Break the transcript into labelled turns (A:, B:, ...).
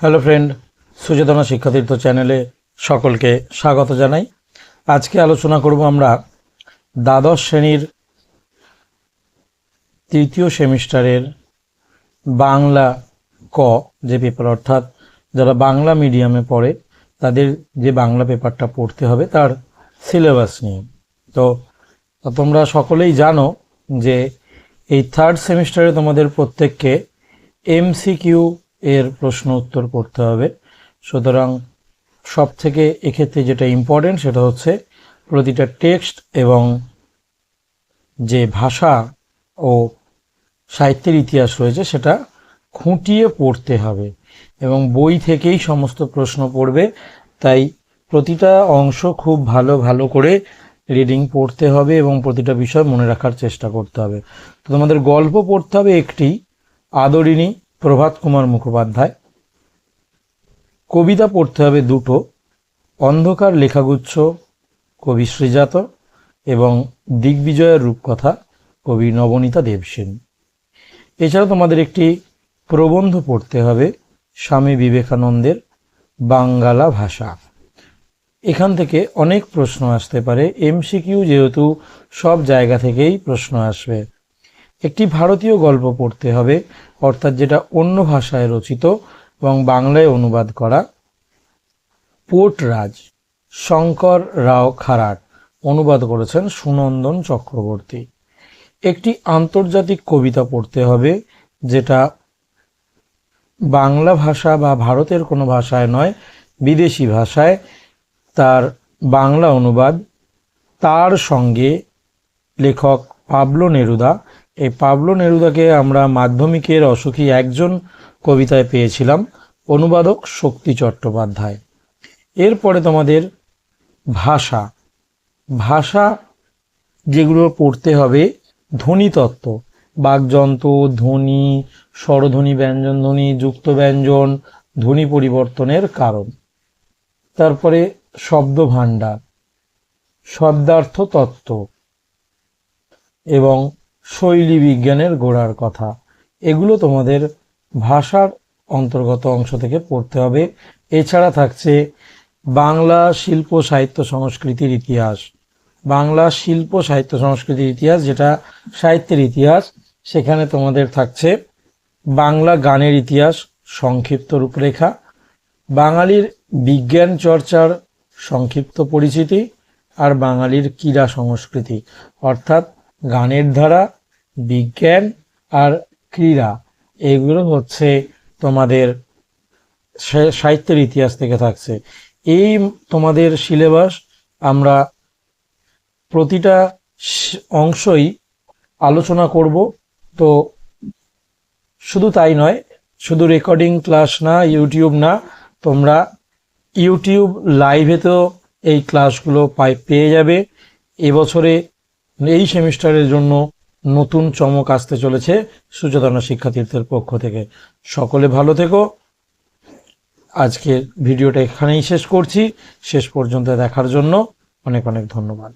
A: Hello friend সুচেতনা শিক্ষাতীর্থ চ্যানেলে সকলকে স্বাগত জানাই। আজকে আলোচনা করব আমরা দ্বাদশ শ্রেণির তৃতীয় সেমিস্টারের বাংলা ক যে পেপার, অর্থাৎ যারা বাংলা মিডিয়ামে পড়ে, তাদের যে বাংলা পেপারটা পড়তে হবে তার সিলেবাস নিয়ে। তো, তোমরা সকলেই জানো যে এই থার্ড সেমিস্টারে তোমাদের প্রত্যেককে এমসিকিউ এর প্রশ্ন উত্তর করতে হবে। সুতরাং সব থেকে এক্ষেত্রে যেটা ইম্পর্টেন্ট সেটা হচ্ছে প্রতিটা টেক্সট এবং যে ভাষা ও সাহিত্যের ইতিহাস রয়েছে সেটা খুঁটিয়ে পড়তে হবে এবং বই থেকেই সমস্ত প্রশ্ন পড়বে। তাই প্রতিটা অংশ খুব ভালো ভালো করে রিডিং পড়তে হবে এবং প্রতিটা বিষয় মনে রাখার চেষ্টা করতে হবে। তো তোমাদের গল্প পড়তে হবে একটি আদরিণী প্রভাত কুমার মুখোপাধ্যায়। কবিতা পড়তে হবে দুটো, অন্ধকার লেখাগুচ্ছ কবি শ্রীজাত এবং দিগ্বিজয়ের রূপকথা কবি নবনীতা দেবসেন এছাড়া তোমাদের একটি প্রবন্ধ পড়তে হবে স্বামী বিবেকানন্দের বাঙ্গালা ভাষা। এখান থেকে অনেক প্রশ্ন আসতে পারে, এমসিকিউ যেহেতু সব জায়গা থেকেই প্রশ্ন আসবে। একটি ভারতীয় গল্প পড়তে হবে, অর্থাৎ যেটা অন্য ভাষায় রচিত এবং বাংলায় অনুবাদ করা। পোর্টরাজ শঙ্কর রাও খারাট অনুবাদ করেছেন সুনন্দন চক্রবর্তী। একটি আন্তর্জাতিক কবিতা পড়তে হবে, যেটা বাংলা ভাষা বা ভারতের কোনো ভাষায় নয়, বিদেশি ভাষায়। তার বাংলা অনুবাদ তার সঙ্গে লেখক পাবলো নেরুদা এই পাবলো নেরুদাকে আমরা মাধ্যমিকের অসুখী একজন কবিতায় পেয়েছিলাম, অনুবাদক শক্তি চট্টোপাধ্যায়। এরপরে তোমাদের ভাষা। ভাষা যেগুলো পড়তে হবে ধ্বনিতত্ত্ব বাকযন্ত্র, ধ্বনি, স্বরধ্বনি ব্যঞ্জন, ধ্বনি, যুক্ত ব্যঞ্জন, ধ্বনি পরিবর্তনের কারণ। তারপরে শব্দ ভাণ্ডার শব্দার্থ তত্ত্ব এবং শৈলী বিজ্ঞানের গোড়ার কথা। এগুলো তোমাদের ভাষার অন্তর্গত অংশ থেকে পড়তে হবে। এছাড়া থাকছে বাংলা শিল্প সাহিত্য সংস্কৃতির ইতিহাস। বাংলা শিল্প সাহিত্য সংস্কৃতির ইতিহাস, যেটা সাহিত্যের ইতিহাস, সেখানে তোমাদের থাকছে বাংলা গানের ইতিহাস, সংক্ষিপ্ত রূপরেখা, বাঙালির বিজ্ঞান চর্চার সংক্ষিপ্ত পরিচিতি, আর বাঙালির ক্রীড়া সংস্কৃতি। অর্থাৎ গানের ধারা, বিজ্ঞান আর ক্রীড়া। এগুলো হচ্ছে তোমাদের সাহিত্যের ইতিহাস থেকে থাকছে। এই তোমাদের সিলেবাস আমরা প্রতিটা অংশই আলোচনা করব। তো শুধু তাই নয়, শুধু রেকর্ডিং ক্লাস না, ইউটিউব না, তোমরা ইউটিউব লাইভেতেও এই ক্লাসগুলো পাই, পেয়ে যাবে। এবছরে এই সেমিস্টারের জন্য নতুন চমক আসতে চলেছে সুচেতনা শিক্ষার্থীদের পক্ষ থেকে। সকলে ভালো থেকো। আজকের ভিডিওটা এখানেই শেষ করছি। শেষ পর্যন্ত দেখার জন্য অনেক অনেক ধন্যবাদ।